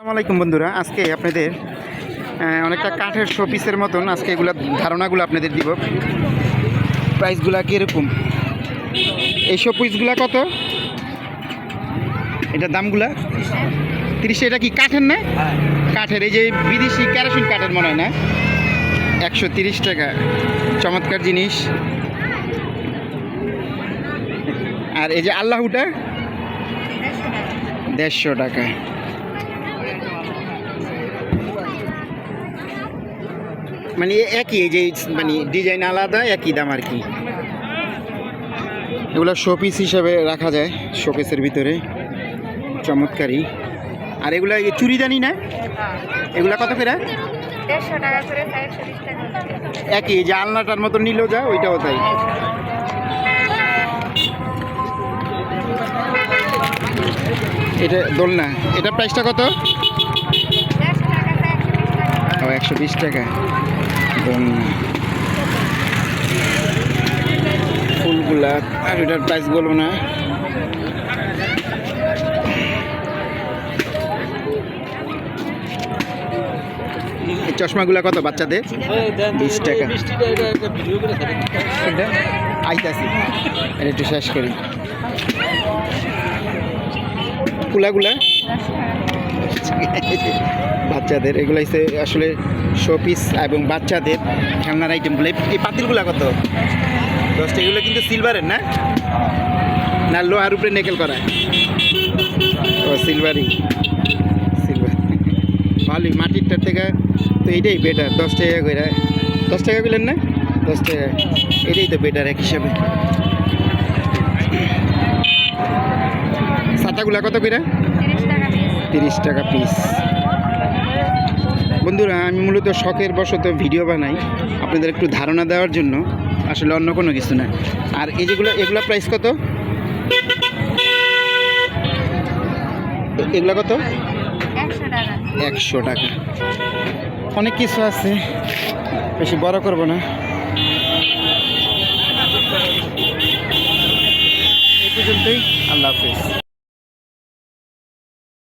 আসসালামু আলাইকুম বন্ধুরা, আজকে আপনাদের অনেকটা কাঠের শোপিসের মতন আজকে এগুলা ধারণাগুলো আপনাদের দিব। প্রাইসগুলা কীরকম? এই শোপিসগুলা কত? এটার দামগুলা তিরিশে, এটা কি কাঠের না? কাঠের, এই যে বিদেশি ক্যারাসিন কাঠের মনে হয় না? একশো তিরিশ টাকা, চমৎকার জিনিস। আর এই যে আল্লাহুটা? দেড়শো টাকা। মানে একই এই যে মানে ডিজাইন আলাদা একই দাম আর কি। এগুলো শোপিস হিসাবে রাখা যায় শোকেসের ভিতরে। চমৎকারী আর এগুলা চুড়িদানি না? এগুলা কত করে? একই যে আলনাটার মতো নিলেও যা ওইটাও তাই। এটা দোলনা। এটা প্রাইসটা কত দেড়শো টাকা চারশো বিশ টাকা ও একশো বিশ টাকা। দোলনা ফুলগুলা আর এটার প্রাইস বলব না। চশমাগুলা কত বাচ্চাদের? বিশ টাকা। আইতাছি। একটু শেষ করি। কুলাগুলা? বাচ্চাদের, এগুলো হচ্ছে আসলে শোপিস এবং বাচ্চাদের খেলনার আইটেমগুলো এই- পাতিলগুলা কত? দশটা, এগুলো কিন্তু সিলভারের না? না, লোহার উপরে নেকেল করা। ও সিলভারই সিলভার ভালোই মাটিরটার থেকে তো এইটাই বেটার দশ টাকা করে দশ টাকা বললেন না? দশ টাকা। এটাই তো বেটার এক হিসাবে। সাতাগুলা কত করে তিরিশ টাকা পিস বন্ধুরা, আমি মূলত শখের বশত ভিডিও বানাই আপনাদের একটু ধারণা দেওয়ার জন্য। আসলে অন্য কোনো কিছু না। আর এই যেগুলো, এগুলো প্রাইস কত? এগুলো কত? একশো টাকা। অনেক কিছু আছে। বেশি বড় করব না। এই পর্যন্তই। আল্লাহ হাফিজ।